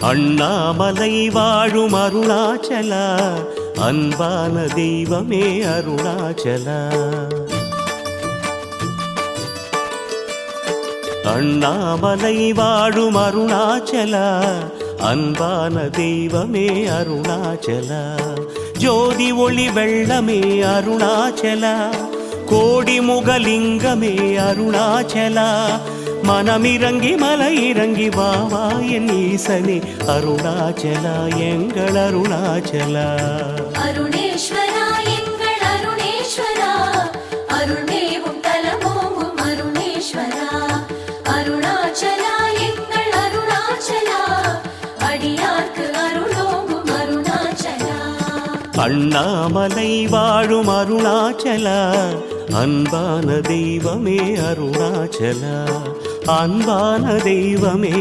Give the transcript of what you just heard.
அண்ணாமலை வாழும் அருணாச்சலா அன்பான தெய்வமே அருணாச்சலா. அண்ணாமலை வாழும் அருணாச்சலா அன்பான தெய்வமே அருணாச்சலா. ஜோதி ஒளி வெள்ளமே அருணாச்சலா கோடி முகலிங்கமே அருணாச்சலா. மனமிறங்கி மலை இறங்கி வா என் ஈசனே. அருணாச்சலா எங்கள் அருணாச்சலா. அருணேஸ்வரா எங்கள் அருணேஸ்வரா. அருள்மேவும் தலமோங்கும் அருணேஸ்வரா. அண்ணாமலை வாழும் அருணாச்சலா அன்பான தெய்வமே அருணாச்சலா அன்பான தெய்வமே